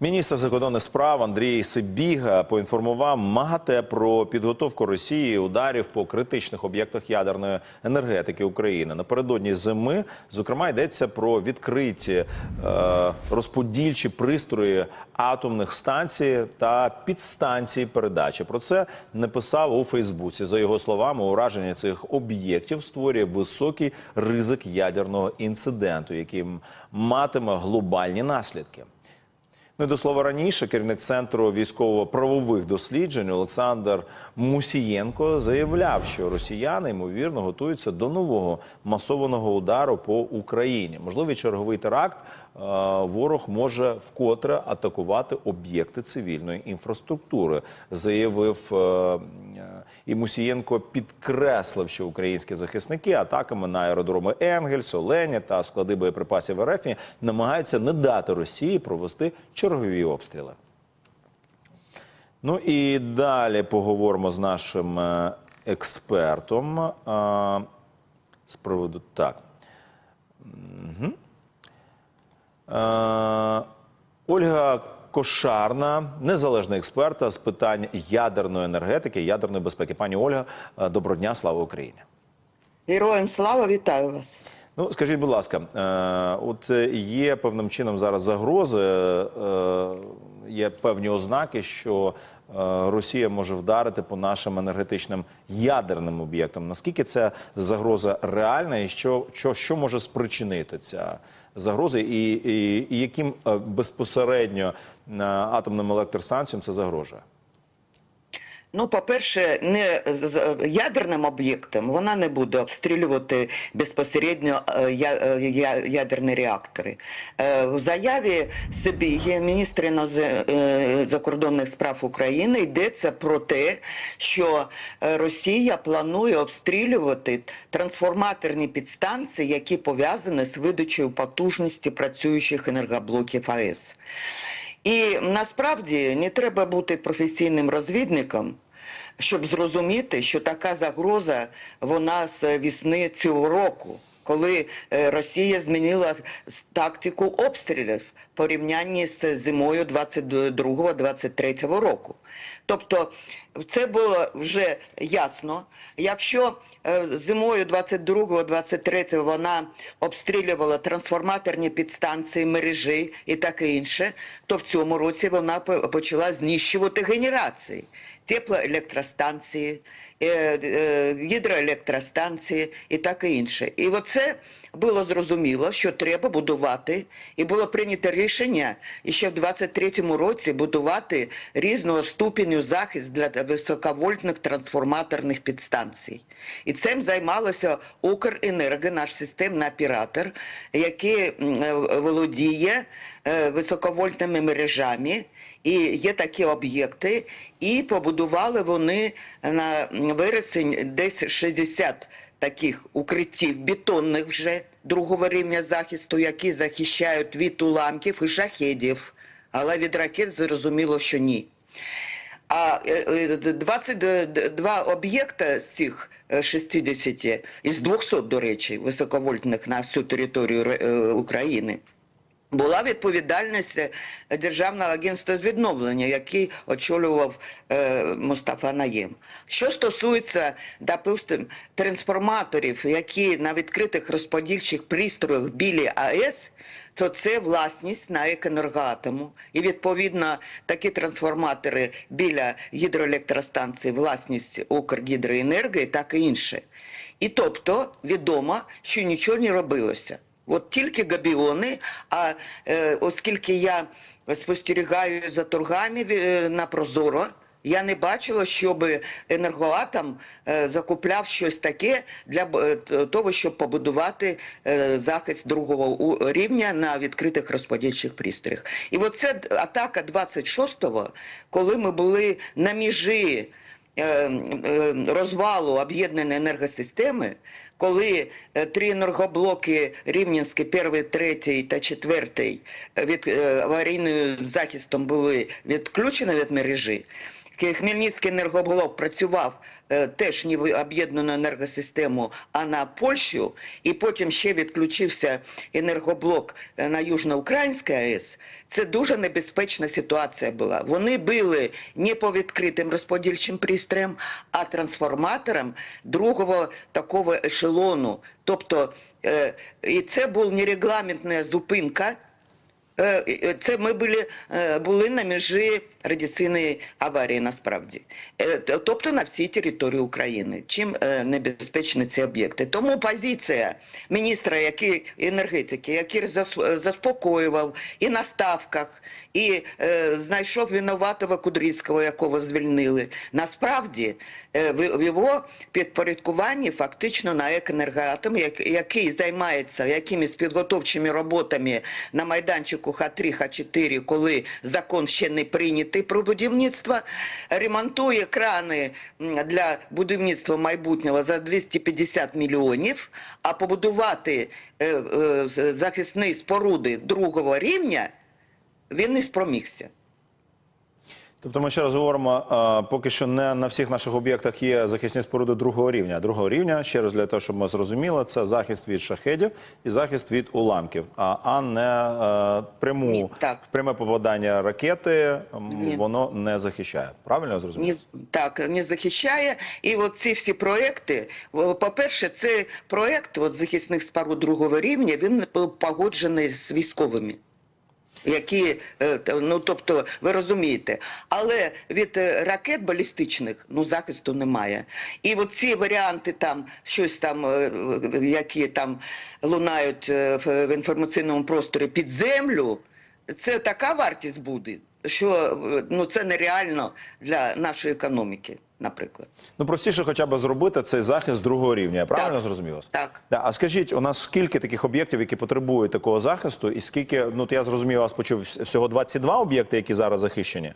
Міністр закордонних справ Андрій Сибіга поінформував МАГАТЕ про підготовку Росії ударів по критичних об'єктах ядерної енергетики України. Напередодні зими, зокрема, йдеться про відкриті е, розподільчі пристрої атомних станцій та підстанцій передачі. Про це написав у Фейсбуці. За його словами, ураження цих об'єктів створює високий ризик ядерного інциденту, який матиме глобальні наслідки. Ну і до слова раніше керівник центру військово-правових досліджень Олександр Мусієнко заявляв, що росіяни ймовірно готуються до нового масованого удару по Україні. Можливий черговий теракт. е, Ворог може вкотре атакувати об'єкти цивільної інфраструктури, заявив е, е, і Мусієнко підкреслив, що українські захисники атаками на аеродроми Енгельс, Олені та склади боєприпасів РФ намагаються не дати Росії провести чергові обстріли. Ну і далі поговоримо з нашим е, експертом е, з приводу так. Мгм. Е, Ольга Кошарна, незалежна експерта з питань ядерної енергетики, ядерної безпеки. Пані Ольга, доброго дня, слава Україні. Героям слава, вітаю вас. Ну, скажіть, будь ласка, е, от є певним чином зараз загрози, е, є певні ознаки, що е, Росія може вдарити по нашим енергетичним ядерним об'єктам. Наскільки ця загроза реальна, і що, що, що може спричинити ця загроза, і, і, і яким безпосередньо атомним електростанціям це загрожує? Ну, по-перше, не з ядерним об'єктом вона не буде обстрілювати безпосередньо е, е, ядерні реактори. Е, В заяві Сибіги, міністра інозе- е, закордонних справ України, йдеться про те, що Росія планує обстрілювати трансформаторні підстанції, які пов'язані з видачею потужності працюючих енергоблоків АЕС. І насправді не треба бути професійним розвідником, щоб зрозуміти, що така загроза вона з вісни цього року. Коли е, Росія змінила тактику обстрілів в порівнянні з зимою 22-23 року. Тобто це було вже ясно. Якщо е, зимою 22-23 вона обстрілювала трансформаторні підстанції, мережі і таке інше, то в цьому році вона почала знищувати генерації. Теплоелектростанції, е, е, гідроелектростанції і таке інше. І оце було зрозуміло, що треба будувати, і було прийнято рішення ще в 23-му році будувати різного ступеню захист для високовольтних трансформаторних підстанцій. І цим займалося Укренерго, наш системний оператор, який е, володіє е, високовольтними мережами. І є такі об'єкти, і побудували вони на вересень десь 60 таких укриттів бетонних вже другого рівня захисту, які захищають від уламків і шахедів. Але від ракет зрозуміло, що ні. А е, е, 22 об'єкта з цих е, 60, із 200, до речі, високовольтних на всю територію е, України, була відповідальність е, Державного агентства з відновлення, який очолював е, Мустафа Наєм. Що стосується, допустим, трансформаторів, які на відкритих розподільчих пристроях біля АЕС, то це власність на «Екенергоатому». І відповідно такі трансформатори біля гідроелектростанцій власність Укргідроенерго і так і інше. І тобто відомо, що нічого не робилося. От тільки габіони, а е, оскільки я спостерігаю за торгами е, на Прозоро, я не бачила, щоб енергоатом е, закупляв щось таке для е, того, щоб побудувати е, захист другого рівня на відкритих розподільчих пристроях. І оце атака 26-го, коли ми були на межі е, розвалу об'єднаної енергосистеми, коли три енергоблоки Рівненський, перший, третій та четвертий від аварійним захистом були відключені від мережі. Хмельницький енергоблок працював е, теж не в об'єднану енергосистему, а на Польщу, і потім ще відключився енергоблок е, на Южноукраїнській АЕС, це дуже небезпечна ситуація була. Вони били не по відкритим розподільчим пристроям, а трансформаторам другого такого ешелону. Тобто, е, і це була нерегламентна зупинка. Е, е, Це ми були, е, були на межі радіаційної аварії насправді. Тобто на всій території України. Чим небезпечні ці об'єкти. Тому позиція міністра який, енергетики, який зас- заспокоював і на ставках, і знайшов винуватого Кудрицького, якого звільнили. Насправді в його підпорядкуванні фактично на екенергоатом, який займається якимись підготовчими роботами на майданчику Х3, Х4, коли закон ще не прийнятий про будівництво, ремонтує крани для будівництва майбутнього за 250 мільйонів, а побудувати е, е, захисні споруди другого рівня він не спромігся. Тобто ми ще раз говоримо, а, поки що не на всіх наших об'єктах є захисні споруди другого рівня. Другого рівня, ще раз для того, щоб ми зрозуміли, це захист від шахедів і захист від уламків, а, а не е, пряму Ні, так. пряме попадання ракети. Ні. Воно не захищає. Правильно я зрозумів? так, не захищає. І от ці всі проекти, по-перше, це проект от, захисних споруд другого рівня, він погоджений з військовими. Які, е, ну тобто, ви розумієте, але від е, ракет балістичних ну захисту немає. І от ці варіанти там щось там, е, які там лунають в інформаційному просторі під землю, це така вартість буде, що е, ну це нереально для нашої економіки, наприклад. Ну простіше, хоча б зробити цей захист другого рівня. Я правильно Так. зрозумів вас? Так. Да, а скажіть, у нас скільки таких об'єктів, які потребують такого захисту, і скільки, ну я зрозумів, вас почув всього 22 об'єкти, які зараз захищені?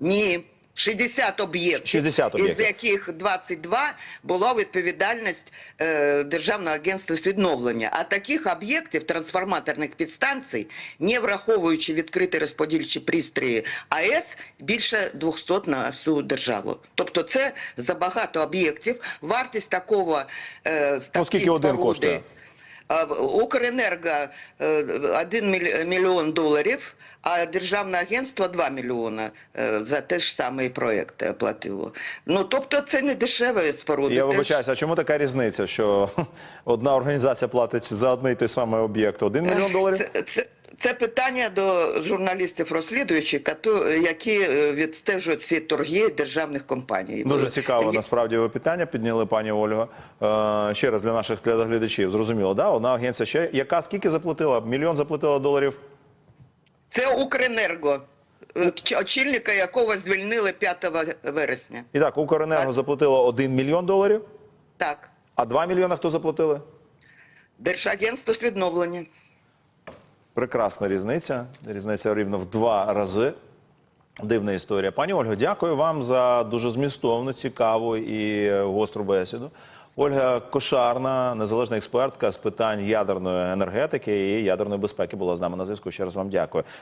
Ні. 60 об'єктів, 60 із об'єктів. яких 22 була відповідальність е, Державного агентства з відновлення. А таких об'єктів трансформаторних підстанцій, не враховуючи відкриті розподільчі пристрої АЕС, більше 200 на всю державу. Тобто це забагато об'єктів. Вартість такого е, Ну, такої скільки один коштує? Укренерго е, 1 міль- мільйон доларів, а Державне агентство 2 мільйона е, за те ж саме проєкт платило. Ну, тобто це не дешеві споруди. Я вибачаюся, а чому така різниця, що одна організація платить за одний той самий об'єкт 1 мільйон доларів? Це, це, це питання до журналістів розслідуючих, які е, відстежують ці торги державних компаній. Дуже цікаво, насправді ви питання підняли, пані Ольга. Е, ще раз для наших глядачів, зрозуміло, да? Одна агенція ще, яка скільки заплатила? Мільйон заплатила доларів? Це Укренерго, е, очільника якого звільнили 5 вересня. І так, Укренерго заплатило 1 мільйон доларів, Так, а 2 мільйона хто заплатили? Держагентство з відновлення. Прекрасна різниця. Різниця рівно в два рази. Дивна історія. Пані Ольго, дякую вам за дуже змістовну, цікаву і е, гостру бесіду. Ольга Кошарна, незалежна експертка з питань ядерної енергетики і ядерної безпеки, була з нами на зв'язку. Ще раз вам дякую.